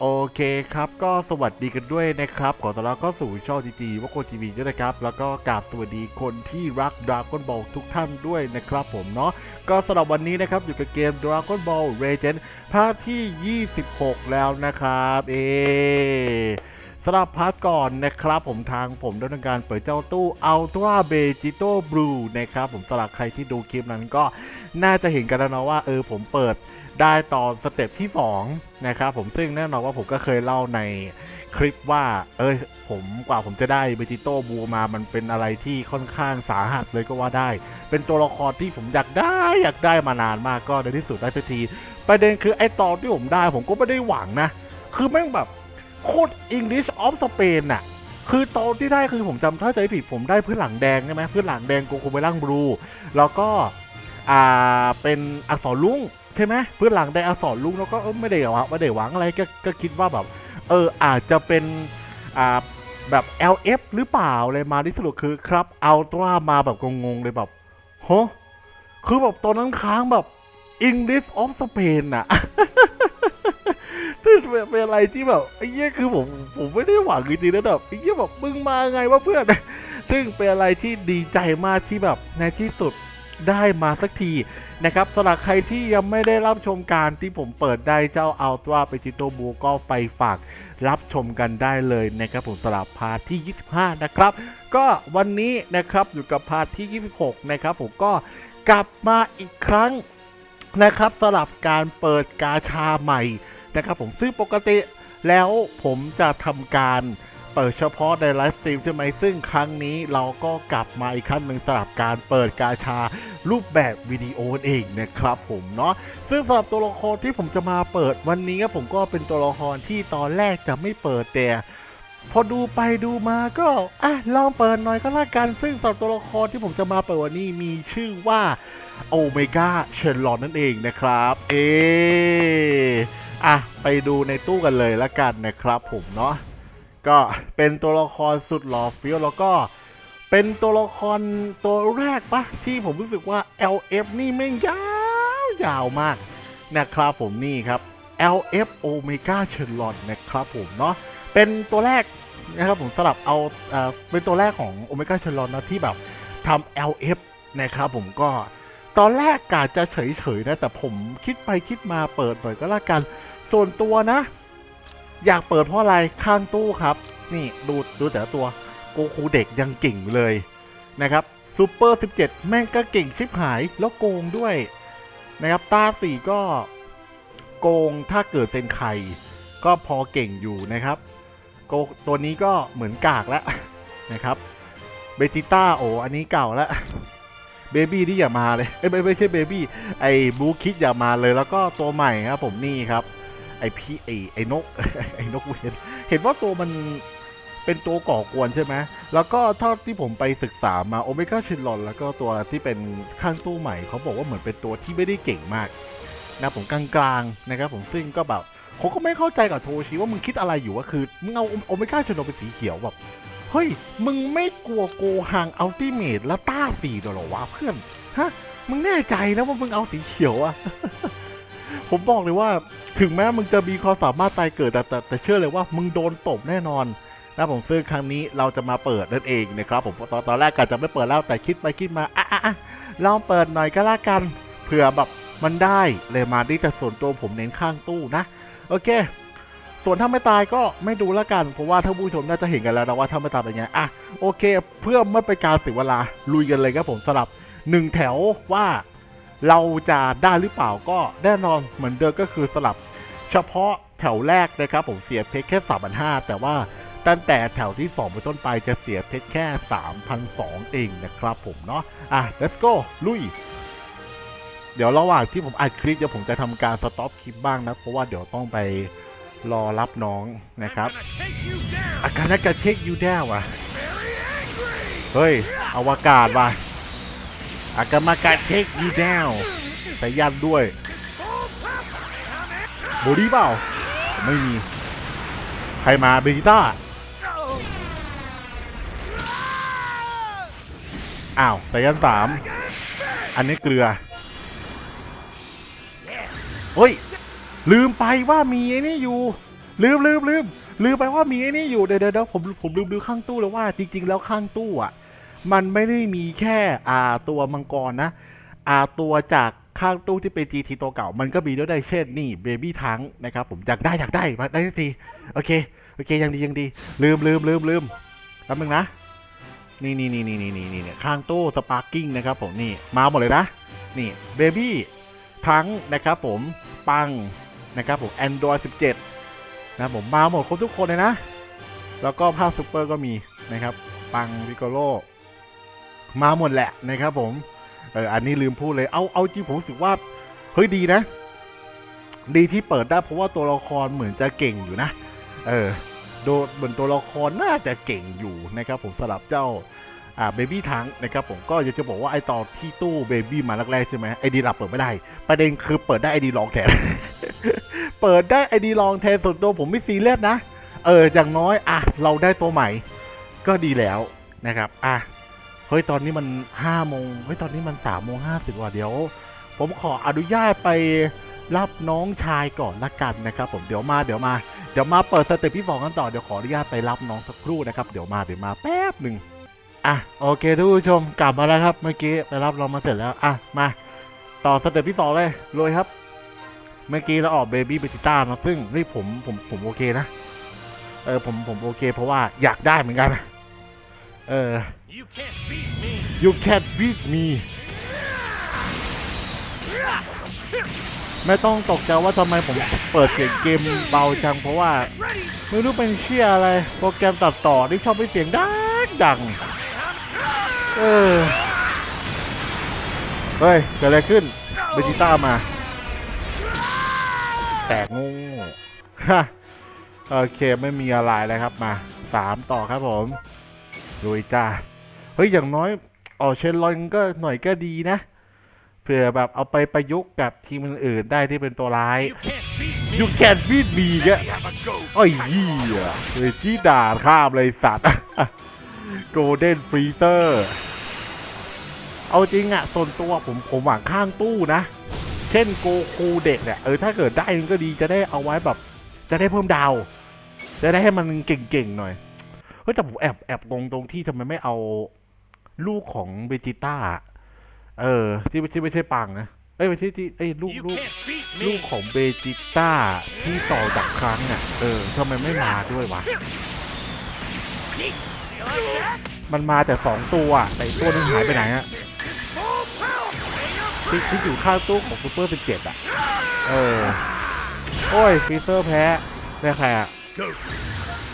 โอเคครับก็สวัสดีกันด้วยนะครับขอต้อนรับเข้าสู่ช่องจีจีว่าโคทีวีด้วยนะครับ แล้วก็กราบสวัสดีคนที่รักดราก้อนบอลทุกท่านด้วยนะครับผมเนาะก็สำหรับวันนี้นะครับอยู่กับเกมดราก้อนบอลเรเจนภาคที่ 26 แล้วนะครับ เอ สำหรับพาร์ทก่อนนะครับผมทางผมได้ทำการเปิดเจ้าตู้ Ultra Vegito Blue นะครับผมสำหรับใครที่ดูคลิปนั้นก็น่าจะเห็นกันแล้วเนาะว่าเออผมเปิดได้ตอนสเต็ปที่ 2 นะครับผมซึ่งแน่นอนว่าผมก็เคยเล่าในคลิปว่า เอ้ยผมกว่าผมจะได้เบจิโต้บูมามันเป็นอะไรที่ค่อนข้างสาหัสเลยก็ว่าได้ เป็นตัวละครที่ผมอยากได้อยากได้มานานมากก็ในที่สุดได้สักทีประเด็นคือไอ้ตอนที่ผมได้ผมก็ไม่ได้หวังนะ คือแม่งแบบ โคตร English of Spain น่ะคือตอนที่ได้คือผมจำถ้าใจผิดผมได้พื้นหลังแดงใช่ไหมพื้นหลังแดงโกโกเบลังบลูแล้วก็อ่าเป็นอักษรลุงใช่ไหมพื้นหลังแดงอักษรลุงแล้วก็ไม่ได้หวังไม่ได้หวังอะไรก็ก็คิดว่าแบบ เอออาจจะเป็นอ่าแบบ LF หรือเปล่าเลยมาที่สรุปคือครับเอาตัวมาแบบงงๆเลยแบบฮะคือแบบตอนนั้นค้างแบบ English of Spain อะ เป็นเป็นอะไรที่แบบไอ้เหี้ยคือผมผมไม่ได้หวังจริงๆนะแบบไอ้เหี้ยแบบมึงมาไงวะเพื่อน ซึ่งเป็นอะไรที่ดีใจมากที่แบบในที่สุดได้มาสักทีนะครับสำหรับใครที่ยังไม่ได้รับชมการที่ผมเปิดได้เจ้าอัลตราเปจิโตบูก็ไปฝากรับชมกันได้เลยนะครับผมสำหรับพาร์ทที่ 25 นะครับ ก็วันนี้นะครับอยู่กับพาร์ทที่ 26 นะครับผมก็กลับมาอีกครั้งนะครับสำหรับการเปิดกาชาใหม่ นะครับผมซึ่งปกติแล้วผมจะทำการเปิดเฉพาะในไลฟ์สตรีมใช่ไหมซึ่งครั้งนี้เราก็กลับมาอีกครั้งหนึ่งสำหรับการเปิดกาชารูปแบบวิดีโอเองนะครับผมเนาะซึ่งสำหรับตัวละครที่ผมจะมาเปิดวันนี้ผมก็เป็นตัวละครที่ตอนแรกจะไม่เปิดแต่พอดูไปดูมาก็อะลองเปิดหน่อยก็แล้วกันซึ่งสำหรับตัวละครที่ผมจะมาเปิดวันนี้มีชื่อว่าโอเมก้าเชนลอนนั่นเองนะครับ เอ อะไปดูในตู้กันเลยละกันนะครับผมเนาะก็เป็นตัวละครสุดหล่อฟี้ยวแล้วก็เป็นตัวละครตัวแรกปะที่ผมรู้สึกว่า LF นี่แม่งยาวยาวมากนะครับผมนี่ครับ LF Omega c h e r l o t นะครับผมเนาะเป็นตัวแรกนะครับผมสลับเอาเอ่อเป็นตัวแรกของ Omega c h e r l o t นะที่แบบทำ LF นะครับผมก็ ตอนแรกกาจะเฉยๆนะ แต่ผมคิดไปคิดมาเปิดหน่อยก็แล้วกัน ส่วนตัวนะ อยากเปิดเพราะอะไรข้างตู้ครับ นี่ดูดูแต่ตัวโกคูเด็กยังเก่งเลยนะครับซูเปอร์ 17 แม่งก็เก่งชิบหายแล้วโกงด้วยนะครับตาสี่ก็โกงถ้าเกิดเซนไข่ก็พอเก่งอยู่นะครับโกตัวนี้ก็เหมือนกากแล้วนะครับเบจิต้าโออันนี้เก่าแล้ว เบบี้นี่อย่ามาเลยเอ้ยไม่ไม่ใช่เบบี้ไอ้บูคิดอย่ามาเลยแล้วก็ตัวใหม่ครับผมนี่ครับ ไอพี่ไอไอนกไอนกเวนเห็นว่าตัวมันเป็นตัวก่อกวนใช่ไหมแล้วก็เท่าที่ผมไปศึกษามาโอเมก้าชินลอนแล้วก็ตัวที่เป็นข้างตู้ใหม่เขาบอกว่าเหมือนเป็นตัวที่ไม่ได้เก่งมากนะผมกลางๆนะครับผมซึ่งก็แบบผมก็ไม่เข้าใจกับโทชิว่ามึงคิดอะไรอยู่ว่าคือมึงเอาโอเมก้าชินลอนเป็นสีเขียวแบบ เฮ้ย มึงไม่กลัวโกฮังอัลติเมทแล้วต้าสีหรอวะเพื่อน ฮะ มึงแน่ใจนะว่ามึงเอาสีเขียวอะผมบอกเลยว่าถึงแม้มึงจะมีความสามารถตายเกิดแต่แต่แต่เชื่อเลยว่ามึงโดนตบแน่นอนนะผมซึ่งครั้งนี้เราจะมาเปิดนั่นเองนะครับผมตอนตอนแรกกะจะไม่เปิดแล้วแต่คิดไปคิดมาอะอะอะลองเปิดหน่อยก็แล้วกันเผื่อแบบมันได้เลยมาที่แต่ส่วนตัวผมเน้นข้างตู้นะ โอเค ส่วนถ้าไม่ตายก็ไม่ดูแล้วกันเพราะว่าท่านผู้ชมน่าจะเห็นกันแล้วนะว่าถ้าไม่ตายเป็นไงอะโอเค เพื่อไม่ไปนการเสียเวลาลุยกันเลยครับผมสลับหนึ่งแถวว่าเราจะได้หรือเปล่าก็แน่นอนเหมือนเดิมก็คือสลับ เฉพาะแถวแรกนะครับผมเสียเพชรแค่3 5 0 0แต่ว่าตั้งแต่แถวที่ 2 ไปต้นไปจะเสียเพชรแค่3,200เองนะครับผมเนาะอะ let's go ลุย เดี๋ยวระหว่างที่ผมอัดคลิปเดี๋ยวผมจะทำการสต็อปคลิปบ้างนะ เพราะว่าเดี๋ยวต้องไป รอรับน้องนะครับ อาการนักกระเช็คยูแด้ว่ะ เฮ้ยอวกาศว่ะอากามากาเช็คยูแดวใส่ยันด้วยโบดี้เปล่า ไม่มี ใครมาเบจิต้า อ้าวใส่ยันสาม อันนี้เกลือ เฮ้ย ลืมไปว่ามีไอ้นี่อยู่ ลืมลืมลืมลืมไปว่ามีไอ้นี่อยู่เดี๋ยวเดี๋ยวเดี๋ยวผมผมลืมดูข้างตู้แล้วว่าจริง ๆ แล้วข้างตู้อะ มันไม่ได้มีแค่อ่าตัวมังกรนะอาตัวจากข้างตู้ที่เป็น GT ตัวเก่า มันก็มีด้วยได้เช่นนี่เบบี้ทังนะครับผมอยากได้อยากได้มาได้ทีโอเคโอเคยังดียังดี ลืมลืมลืมลืมแป๊บนึงนะ นี่นี่นี่นี่นี่นี่นี่เนี่ยข้างตู้สปาร์กิ้งนะครับผมนี่มาหมดเลยนะ นี่เบบี้ทั้งนะครับผมปัง นะครับผม Android 17 นะผมมาหมดครบทุกคนเลยนะ แล้วก็ภาคซูเปอร์ก็มีนะครับ ปังวิโกโลมาหมดแหละนะครับผม เอออันนี้ลืมพูดเลย เอา เอาจริงผมรู้สึกว่า เฮ้ยดีนะ ดีที่เปิดได้เพราะว่าตัวละครเหมือนจะเก่งอยู่นะ เออ โดยเหมือนตัวละครน่าจะเก่งอยู่นะครับผมสลับเจ้า อ่าเบบี้ทังนะครับผมก็อยากจะบอกว่าไอตอนที่ตู้เบบี้มาแรกๆใช่ไหมไอดีหลับเปิดไม่ได้ ประเด็นคือเปิดได้ไอดีลองแทน เปิดได้ไอดีลองแทนส่วนตัวผมไม่ซีเรียสนะ เอออย่างน้อยอะเราได้ตัวใหม่ ก็ดีแล้วนะครับอะเฮ้ยตอนนี้มันห้าโมงเฮ้ยตอนนี้มันสามโมงห้าสิบว่ะเดี๋ยว ผมขออนุญาตไปรับน้องชายก่อนละกันนะครับผมเดี๋ยวมาเดี๋ยวมาเดี๋ยวมาเปิดสเต็ปที่สองกันต่อเดี๋ยวขออนุญาตไปรับน้องสักครู่นะครับเดี๋ยวมาเดี๋ยวมาแป๊บหนึ่ง อะโอเคทุกผู้ชมกลับมาแล้วครับ เมื่อกี้ไปรับเรามาเสร็จแล้วอะมาต่อสเต็ปที่สองเลยรวยครับ เมื่อกี้เราออกเบบี้เบจิต้านะซึ่งนี่ผมผมผมโอเคนะ เออผมผมโอเค เพราะว่าอยากได้เหมือนกันนะเออ You can't beat me. you can beat me ไม่ต้องตกใจว่าทำไมผมเปิดเสียงเกมเบาจังเพราะว่า Ready? ไม่รู้เป็นเชี่ยอะไร โปรแกรมตัดต่อที่ชอบให้เสียงดังดัง เออ เฮ้ย เกิดอะไรขึ้นเบจิต้ามา แตกงูฮะโอเคไม่มีอะไรแล้วครับมาสามต่อครับผมลุยจ้า เฮ้ย อย่างน้อยออกเชนลอนก็หน่อยก็ดีนะ เผื่อแบบเอาไปประยุกต์กับทีมอื่นๆได้ที่เป็นตัวร้าย You can't beat me. You can beat me แก Let me have a go. โอ้ยเหี้ยเลยที่ด่าข้ามเลยสัตว์ โกลเด้นฟรีเซอร์เอาจริงอะส่วนตัวผมผมหวังข้างตู้นะ เช่นโกคูเด็กเนี่ยเออถ้าเกิดได้มันก็ดีจะได้เอาไว้แบบ จะได้เพิ่มดาว จะได้ให้มันเก่งๆหน่อยเฮ้ยแต่ผมแอบแอบงงตรงที่ทำไมไม่เอาลูกของเบจิต้าเออที่ที่ไม่ใช่ปังนะเอ้ยไม่ใช่ที่เอ้ยลูก You ลูก can't beat ลูก me. ของเบจิต้าที่ต่อจากครั้งอะเออทำไมไม่มาด้วยวะ มันมาแต่สองตัวแต่อีกตัวหนึงหายไปไหนอะที่ที่อยู่ข้างตู้ของซูเปอร์เป็นเจ็ดอะ เออ โอ้ยฟีเซอร์แพ้ได้ใครอะ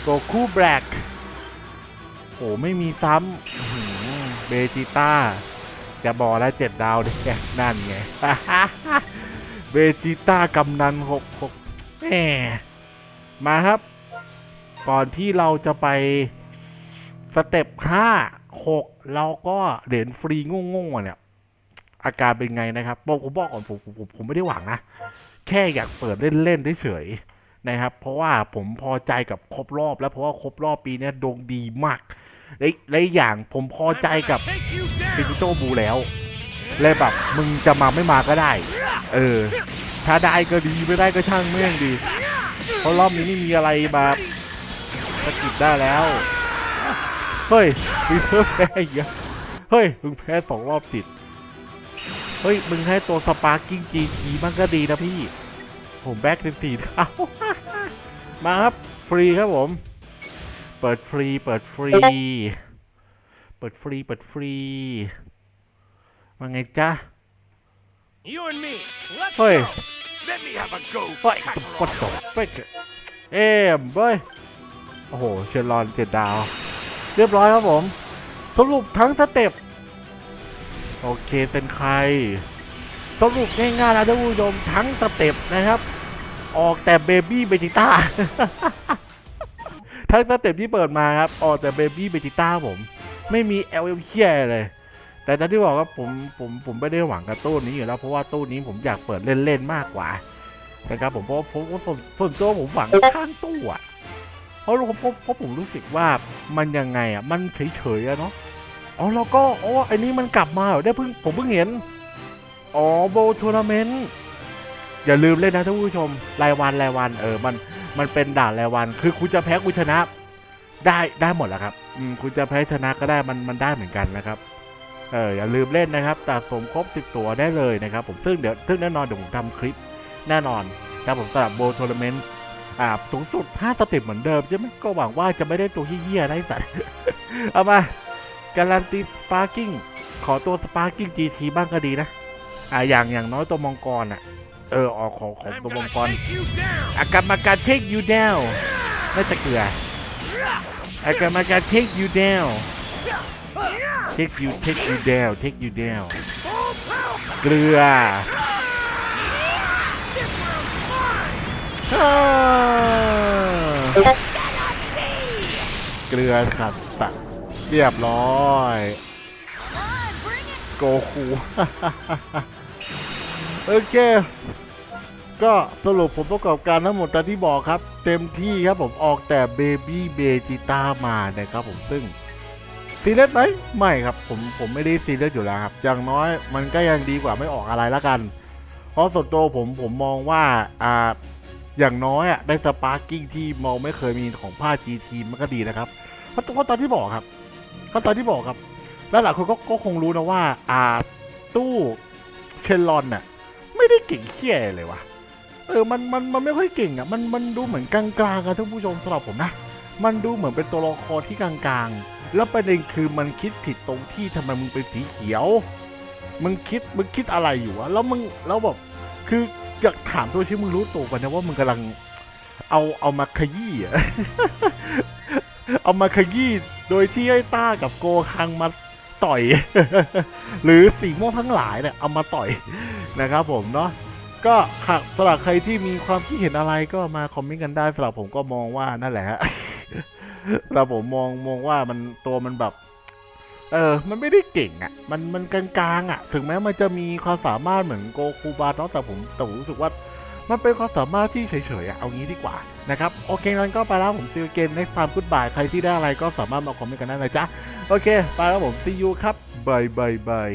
โกคูแบล็กโอ้ไม่มีซ้ำเบจิต้าจะบอกแล้วเจ็ดดาวดิแกนั่นไงเบจิต้ากำนันหกหกแหมมาครับ ก่อนที่เราจะไป สเต็ปห้าหกเราก็เหรียญฟรีโง่ๆเนี่ย อาการเป็นไงนะครับบอกผมบอกก่อนผมผมผมไม่ได้หวังนะ แค่อยากเปิดเล่นๆเฉยๆนะครับ เพราะว่าผมพอใจกับครบรอบแล้วเพราะว่าครบรอบปีนี้ดวงดีมากและและอีกอย่างผมพอใจกับดิจิตอลบูแล้วเลยแบบมึงจะมาไม่มาก็ได้ เออ ถ้าได้ก็ดีไม่ได้ก็ช่างแม่งดี เพราะรอบนี้นี่มีอะไรมาสกิดได้แล้ว เฮ้ยฟีเซอร์แพ้อีกแล้วเฮ้ย มึงแพ้สองรอบติด เฮ้ย มึงให้ตัวสปาร์กิ้งจีทีมันก็ดีนะพี่ ผมแบ็กเป็นสี่เท้ามาครับ ฟรีครับผม เปิดฟรี เปิดฟรี เปิดฟรี เปิดฟรี ว่าไงจ๊ะ You and me. Let's Hey. go. Let me have a go. เฮ้ย Kakarot. กดจบเป๊กเอ็มเบ้ย โอ้โห เชลลอนเจ็ดดาว เรียบร้อยครับผม สรุปทั้งสเต็ปโอเคเป็นใครสรุปง่ายๆนะท่านผู้ชมทั้งสเต็ปนะครับ ออกแต่เบบี้เบจิต้าทั้งสเต็ปที่เปิดมาครับ ออกแต่เบบี้เบจิต้าผม ไม่มีเอลเอเคียเลย แต่ตอนที่บอกว่าผมผมผมไม่ได้หวังกับตู้นี้อยู่แล้ว เพราะว่าตู้นี้ผมอยากเปิดเล่นๆมากกว่านะครับผมเพราะเพราะว่าส่วนตัวผมหวังข้างตู้อะ เพราะเพราะเพราะผมรู้สึกว่ามันยังไงอะมันเฉยๆอะเนาะอ๋อแล้วก็อ๋อไอ้นี้มันกลับมาเหรอได้เพิ่งผมเพิ่งเห็นอ๋อโบทัวร์นาเมนต์อย่าลืมเล่นนะท่านผู้ชมรายวันรายวัน เออมันมันเป็นด่านรายวัน คือคุณจะแพ้คุณชนะ ได้ได้หมดแหละครับอืมคุณจะแพ้ชนะก็ได้มันมันได้เหมือนกันนะครับเอออย่าลืมเล่นนะครับสะสมครบ 10 ตัวได้เลยนะครับ ผมซึ่งเดี๋ยวซึ่งแน่นอนเดี๋ยวผมทำคลิปแน่นอนครับผมสำหรับโบทัวร์นาเมนต์ อ่าสูงสุด 5 สเต็ปเหมือนเดิมใช่ไหมก็หวังว่าจะไม่ได้ตัวเฮี้ยๆนะไอ้สัตว์เอามาการันตีสปาร์กิ้งขอตัวสปาร์กิ้ง GT บ้างก็ดีนะ อ่าอย่างอย่างน้อยตัวมังกรอะ เออออกของของตัวมังกรอากามาการ take you down น่าจะเกลืออากามาการ take you down take you take you down take you down Full power. เกลือ เกลือขัดสัตว์เรียบร้อย โกคูโอเค ก็สรุปผมประกอบการทั้งหมดตามที่บอกครับ เต็มที่ครับผมออกแต่เบบี้เบจิต้ามานะครับผมซึ่งซีเรียสไหมไม่ครับ ผมผมไม่ได้ซีเรียสอยู่แล้วครับ อย่างน้อยมันก็ยังดีกว่าไม่ออกอะไรละกัน เพราะส่วนตัวผมผมมองว่าอ่า อย่างน้อยอะได้สปาร์กิ้งที่มองไม่เคยมีของผ้า GT มันก็ดีนะครับ เพราะเพราะตอนที่บอกครับเพราะตอนที่บอกครับ แล้วหลายคนก็ก็คงรู้นะว่า อ่าตู้เชนลอนน่ะไม่ได้เก่งเขี้ยเลยวะเออมันมันมันไม่ค่อยเก่งอะมันมันดูเหมือนกลางๆอะท่านผู้ชมสำหรับผมนะ มันดูเหมือนเป็นตัวละครที่กลางๆ แล้วประเด็นคือมันคิดผิดตรงที่ทำไมมึงเป็นสีเขียว มึงคิดมึงคิดอะไรอยู่วะแล้วมึงแล้วแบบคือ อยากถามตัวชิมึงรู้ตัวกันนะว่ามึงกำลังเอาเอามาขยี้อะเอามาขยี้โดยที่ไอ้ต้ากับโกคังมาต่อย หรือสีม่วงทั้งหลายเนี่ยเอามาต่อยนะครับผมเนาะก็หากสำหรับใครที่มีความคิดเห็นอะไรก็มาคอมเมนต์กันได้สำหรับผมก็มองว่านั่นแหละฮะสำหรับผมมองมองว่ามันตัวมันแบบ เออ มันไม่ได้เก่งอะ่ะ มัน มันกลางๆอะ่ะ ถึงแม้มันจะมีความสามารถเหมือนโกคูบาเนาะแต่ผมแต่ผมรู้สึกว่า มันเป็นความสามารถที่เฉยๆอะเอางี้ดีกว่า นะครับ โอเคงั้นก็ไปแล้วผมซีเกนในฟามกุดบาย ใครที่ได้อะไรก็สามารถมาคอมเมนต์กันได้นะจ๊ะ โอเค ไปแล้วผมซียูครับบายบายบาย